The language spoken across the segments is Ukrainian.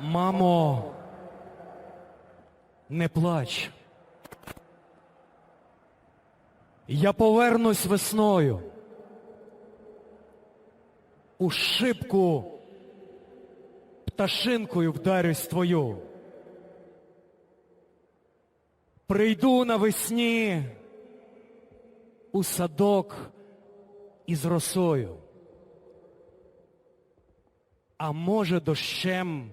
Мамо, не плач. Я повернусь весною. У шибку пташинкою вдарюсь твою. Прийду навесні у садок із росою. А може, дощем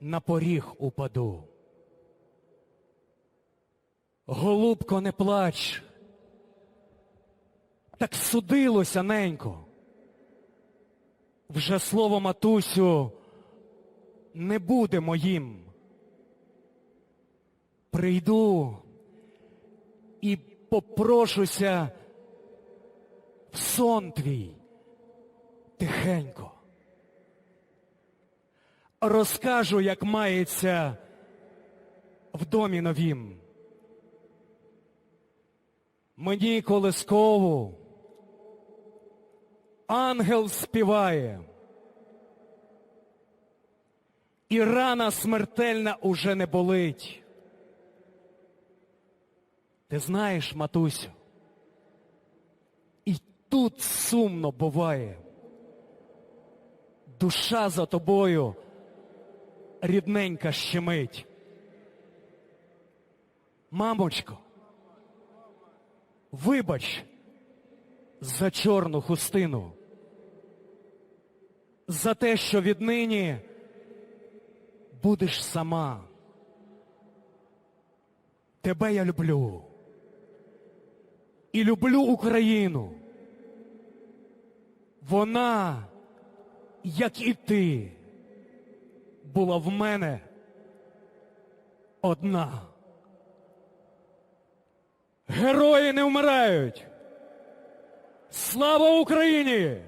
на поріг упаду. Голубко, не плач. Так судилося, ненько. Вже слово матусю не буде моїм. Прийду і попрошуся в сон твій тихенько. Розкажу, як мається в домі новім. Мені колискову ангел співає. І рана смертельна уже не болить. Ти знаєш, матусю, і тут сумно буває. Душа за тобою рідненька щемить. Мамочко, вибач за чорну хустину, за те, що віднині будеш сама. Тебе я люблю. І люблю Україну. Вона, як і ти, була в мене одна. Герої не вмирають. Слава Україні!